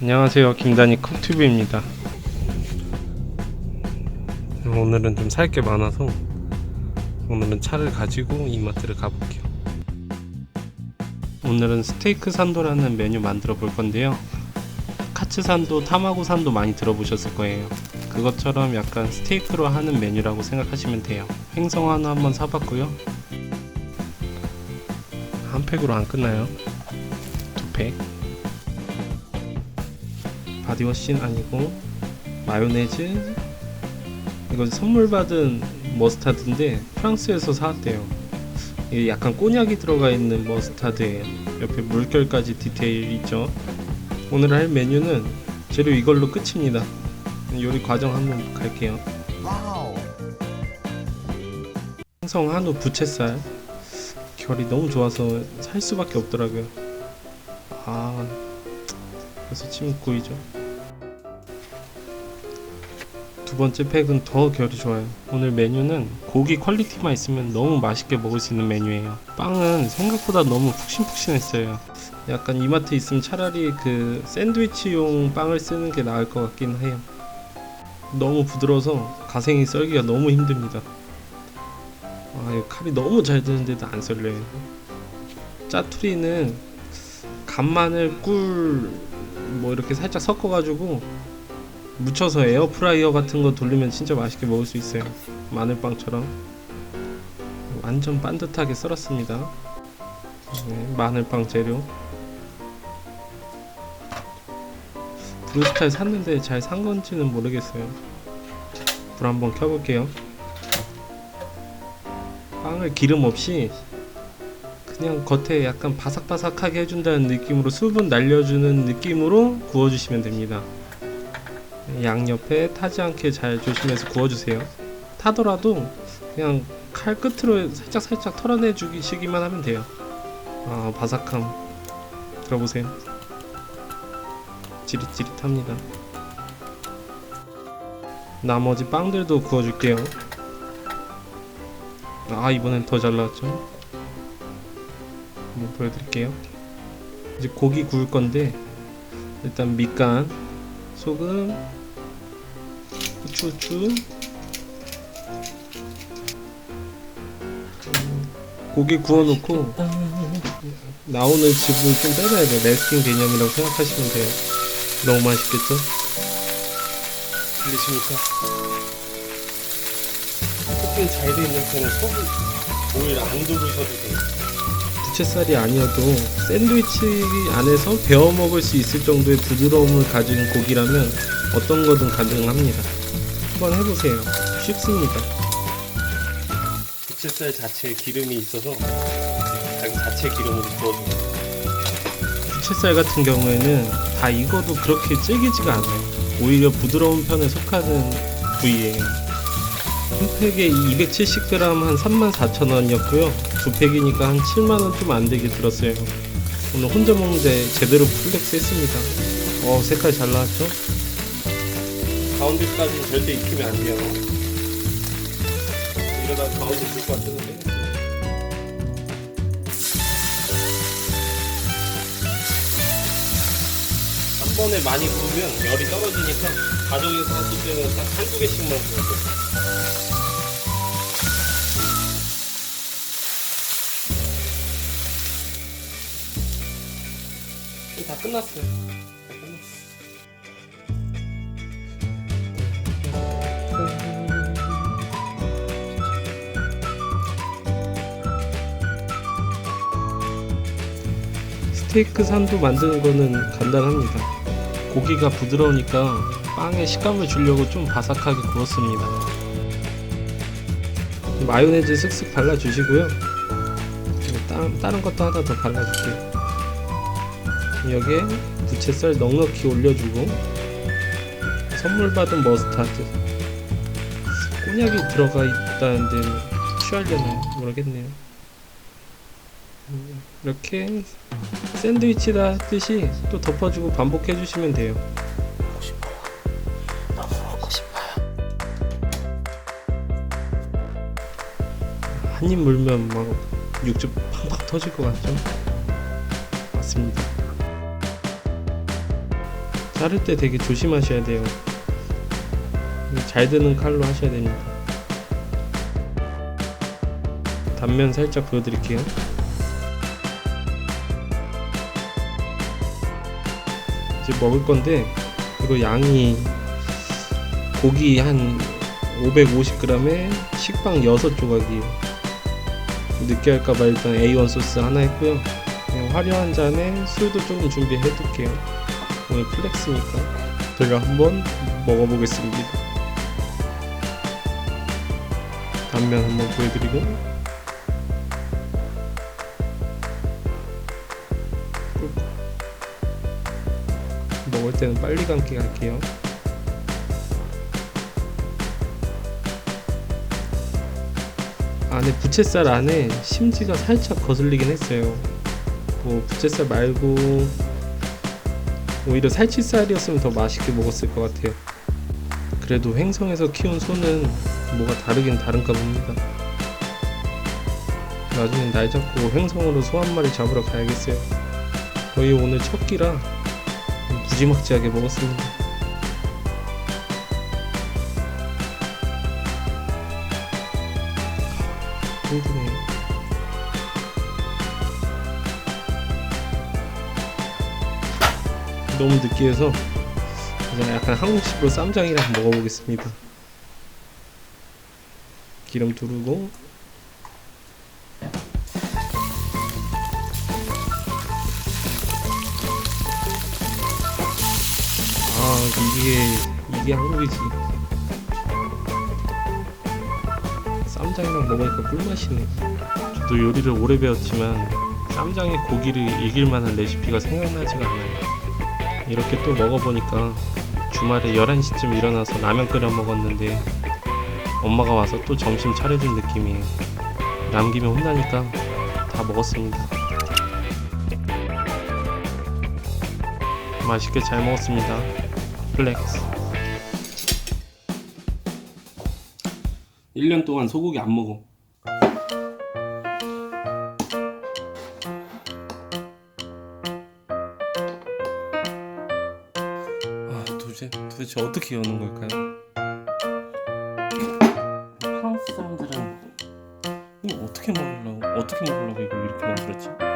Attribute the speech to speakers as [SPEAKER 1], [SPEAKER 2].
[SPEAKER 1] 안녕하세요. 김단희 컵튜브입니다. 오늘은 좀 살 게 많아서 오늘은 차를 가지고 이마트를 가볼게요. 오늘은 스테이크 산도라는 메뉴 만들어 볼 건데요. 카츠 산도, 타마고 산도 많이 들어보셨을 거예요. 그것처럼 약간 스테이크로 하는 메뉴라고 생각하시면 돼요. 횡성 한우 한번 사봤고요. 한 팩으로 안 끝나요. 두 팩 바디워시는 아니고 마요네즈? 이거 선물 받은 머스타드인데 프랑스에서 사왔대요. 약간 꼬냑이 들어가 있는 머스타드예요 옆에 물결까지 디테일 있죠? 오늘 할 메뉴는 재료 이걸로 끝입니다. 요리 과정 한번 갈게요. 생성 한우 부채살. 결이 너무 좋아서 살 수밖에 없더라고요. 아 그래서 침 고이죠 번째 팩은 더 결이 좋아요. 오늘 메뉴는 고기 퀄리티만 있으면 너무 맛있게 먹을 수 있는 메뉴예요. 빵은 생각보다 너무 푹신푹신했어요. 약간 이마트 있으면 차라리 그 샌드위치용 빵을 쓰는 게 나을 것 같긴 해요. 너무 부드러워서 가생이 썰기가 너무 힘듭니다. 아, 이거 칼이 너무 잘 드는데도 안 썰려요. 짜투리는 간마늘, 꿀, 뭐 이렇게 살짝 섞어가지고 묻혀서 에어프라이어 같은 거 돌리면 진짜 맛있게 먹을 수 있어요. 마늘빵처럼 완전 반듯하게 썰었습니다. 네, 마늘빵 재료. 브루스타에 샀는데 잘 산 건지는 모르겠어요. 불 한번 켜볼게요. 빵을 기름 없이 그냥 겉에 약간 바삭바삭하게 해준다는 느낌으로 수분 날려주는 느낌으로 구워주시면 됩니다. 양옆에 타지 않게 잘 조심해서 구워주세요. 타더라도 그냥 칼 끝으로 살짝 살짝 털어내 주시기만 하면 돼요. 아 바삭함 들어보세요. 지릿지릿합니다. 나머지 빵들도 구워줄게요. 아 이번엔 더 잘 나왔죠? 한번 보여드릴게요. 이제 고기 구울 건데 일단 밑간, 소금, 후추 후추 음, 고기 구워놓고 나오는 즙을 좀 빼줘야 돼요 레스팅 개념이라고 생각하시면 돼요 너무 맛있겠죠? 들리십니까? 코팅이 잘돼 있는 편은 소금 오일 안 두르셔도 돼요 부채살이 아니어도 샌드위치 안에서 베어 먹을 수 있을 정도의 부드러움을 가진 고기라면 어떤 거든 가능합니다. 한번 해보세요. 쉽습니다. 부채살 자체에 기름이 있어서 자기 자체 기름으로 구워줍니다. 부채살 같은 경우에는 다 익어도 그렇게 질기지가 않아요. 오히려 부드러운 편에 속하는 부위예요. 한 팩에 270g 한 34,000원이었고요. 두 팩이니까 한 7만원 좀 안 되게 들었어요. 오늘 혼자 먹는데 제대로 플렉스 했습니다. 어, 색깔 잘 나왔죠? 가운데까지는 절대 익히면 안 돼요. 이러다 가운데 쓸것 같은데. 한 번에 많이 구우면 열이 떨어지니까 가정에서 했을 때는 딱 한두 개씩만 구워요. 다 끝났어요. 스테이크 산도 만드는 거는 간단합니다. 고기가 부드러우니까 빵에 식감을 주려고 좀 바삭하게 구웠습니다. 마요네즈 쓱쓱 발라주시고요. 다른, 것도 하나 더 발라줄게요. 여기에 부채살 넉넉히 올려주고 선물 받은 머스타드 꼬냑이 들어가 있다는데 취하려나 모르겠네요 음, 이렇게 샌드위치다 하듯이 또 덮어주고 반복해 주시면 돼요
[SPEAKER 2] 먹고 싶어요. 너무 먹고 싶어요.
[SPEAKER 1] 한입 물면 막 육즙 팡팡 터질 것 같죠? 맞습니다. 자를 때 되게 조심하셔야 돼요. 잘 드는 칼로 하셔야 됩니다. 단면 살짝 보여드릴게요. 이제 먹을 건데 이거 양이 고기 한 550g에 식빵 6조각이에요. 느끼할까봐 일단 A1 소스 하나 했고요. 화려한 잔에 술도 조금 준비해 둘게요. 오늘 플렉스니까 제가 한번 먹어보겠습니다. 단면 한번 보여드리고 때는 빨리 감기 갈게요. 안에 부채살 안에 심지가 살짝 거슬리긴 했어요. 뭐 부채살 말고 오히려 살치살이었으면 더 맛있게 먹었을 것 같아요. 그래도 횡성에서 키운 소는 뭐가 다르긴 다른가 봅니다. 나중에 날 잡고 횡성으로 소 한 마리 잡으러 가야겠어요. 거의 오늘 첫 끼라 무지막지하게 먹었습니다. 힘드네. 너무 느끼해서 그냥 약간 한국식으로 쌈장이랑 먹어보겠습니다. 기름 두르고 이게 이게 한국이지. 쌈장이랑 먹으니까 꿀맛이네. 저도 요리를 오래 배웠지만 쌈장에 고기를 이길 만한 레시피가 생각나지가 않아요. 이렇게 또 먹어보니까 주말에 11시쯤 일어나서 라면 끓여 먹었는데 엄마가 와서 또 점심 차려준 느낌이에요. 남기면 혼나니까 다 먹었습니다. 맛있게 잘 먹었습니다. 플렉스. 1년 동안 소고기 안 먹어. 아 도대체 도대체 어떻게 여는 걸까요? 프랑스 사람들은 이거 어떻게 먹으려고 어떻게 먹으려고 이걸 이렇게 만들었지?